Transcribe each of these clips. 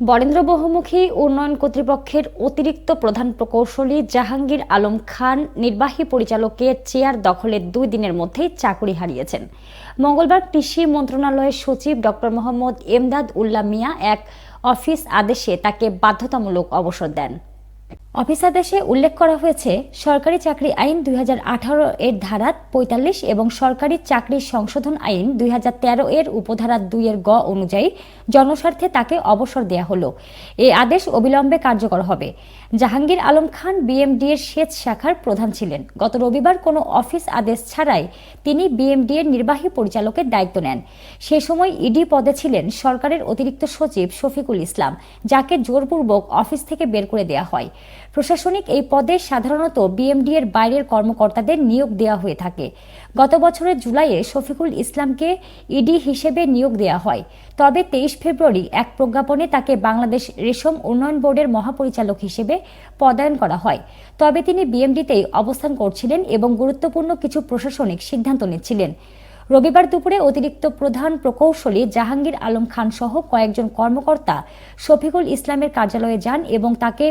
বরেন্দ্র বহুমুখী উন্নয়ন কর্তৃপক্ষের অতিরিক্ত প্রধান প্রকৌশলী জাহাঙ্গীর আলম খান নির্বাহী পরিচালকের চেয়ার দখলের দুই দিনের মধ্যেই চাকরি হারিয়েছেন। মঙ্গলবার কৃষি মন্ত্রণালয়ের সচিব ডক্টর মোহাম্মদ এমদাদ উল্লা মিয়া এক অফিস আদেশে তাকে বাধ্যতামূলক অবসর দেন। অফিস আদেশে উল্লেখ করা হয়েছে, সরকারি চাকরি আইন দুই হাজার আঠারো এর ধারা পঁয়তাল্লিশ এবং সরকারি চাকরি সংশোধন আইন দুই হাজার তেরো এর উপধারা দুই এর গ অনুযায়ী জনস্বার্থে তাকে অবসর দেয়া হলো। এই আদেশ অবিলম্বে কার্যকর হবে। জাহাঙ্গীর আলম খান বিএমডি এর সেচ শাখার প্রধান ছিলেন। গত রবিবার কোনো অফিস আদেশ ছাড়াই তিনি বিএমডি এর নির্বাহী পরিচালকের দায়িত্ব নেন। সে সময় ইডি পদে ছিলেন সরকারের অতিরিক্ত সচিব শফিকুল ইসলাম, যাকে জোরপূর্বক অফিস থেকে বের করে দেওয়া হয়। প্রশাসনিক এই পদে সাধারণত বিএমডি এর বাইরের কর্মকর্তাদের নিয়োগ দেওয়া হয়ে থাকে। গত বছরের জুলাইয়ে শফিকুল ইসলামকে ইডি হিসেবে নিয়োগ দেওয়া হয়। তবে তেইশ ফেব্রুয়ারি এক প্রজ্ঞাপনে তাকে বাংলাদেশ রেশম উন্নয়ন বোর্ডের মহাপরিচালক হিসেবে পদায়ন করা হয়। তবে তিনি বিএমডিতেই অবস্থান করছিলেন এবং গুরুত্বপূর্ণ কিছু প্রশাসনিক সিদ্ধান্ত নিচ্ছিলেন। রবিবার দুপুরে অতিরিক্ত প্রধান প্রকৌশলী জাহাঙ্গীর আলম খান সহ কয়েকজন কর্মকর্তা শফিকুল ইসলামের কার্যালয়ে যান এবং তাকে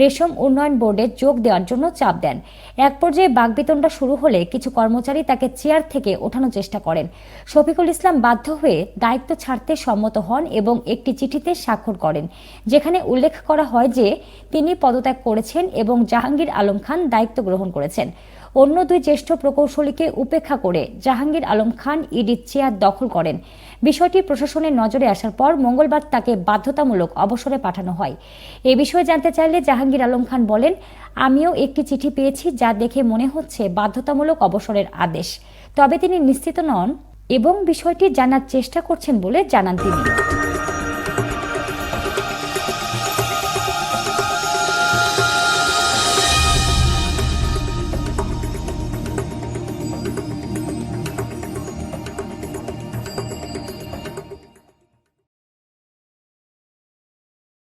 রেশম উন্নয়ন বোর্ডে যোগ দেওয়ার জন্য চাপ দেন। এক পর্যায়ে বাগবিতণ্ডা শুরু হলে কিছু কর্মচারী তাকে চেয়ার থেকে ওঠানোর চেষ্টা করেন। শফিকুল ইসলাম বাধ্য হয়ে দায়িত্ব ছাড়তে সম্মত হন এবং একটি চিঠিতে স্বাক্ষর করেন, যেখানে উল্লেখ করা হয় যে তিনি পদত্যাগ করেছেন এবং জাহাঙ্গীর আলম খান দায়িত্ব গ্রহণ করেছেন। অন্য দুই জ্যেষ্ঠ প্রকৌশলীকে উপেক্ষা করে জাহাঙ্গীর আলম খান ইডির চেয়ার দখল করেন। বিষয়টি প্রশাসনের নজরে আসার পর মঙ্গলবার তাকে বাধ্যতামূলক অবসরে পাঠানো হয়। এ বিষয়ে জানতে চাইলে জাহাঙ্গীর আলম খান বলেন, আমিও একটি চিঠি পেয়েছি যা দেখে মনে হচ্ছে বাধ্যতামূলক অবসরের আদেশ। তবে তিনি নিশ্চিত নন এবং বিষয়টি জানার চেষ্টা করছেন বলে জানান তিনি।